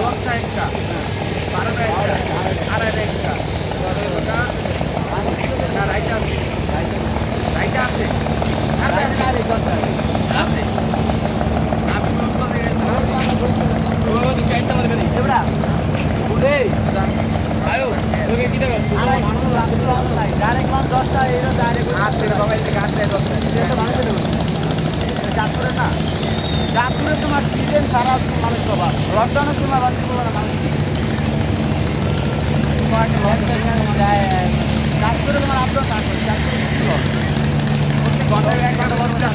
দশটা একটা বারোটা একটা আড়াইটা একটা না রাইটা আছে রাইটা আছে আছে আমি দশটা চাইতে পারবে না এবড়া বলে আয়ো তোকে কি দেবো ডাইরেক্ট দশটা এরকম চাঁদপুরে তোমার সিজন সারা মানুষ পাবা লকডাউনে তোমার বাড়ি পাবা না, মানুষ। চাঁদপুরে তোমার চাঁদপুরে চাঁদপুরে ঘন্টায় এক ঘণ্টা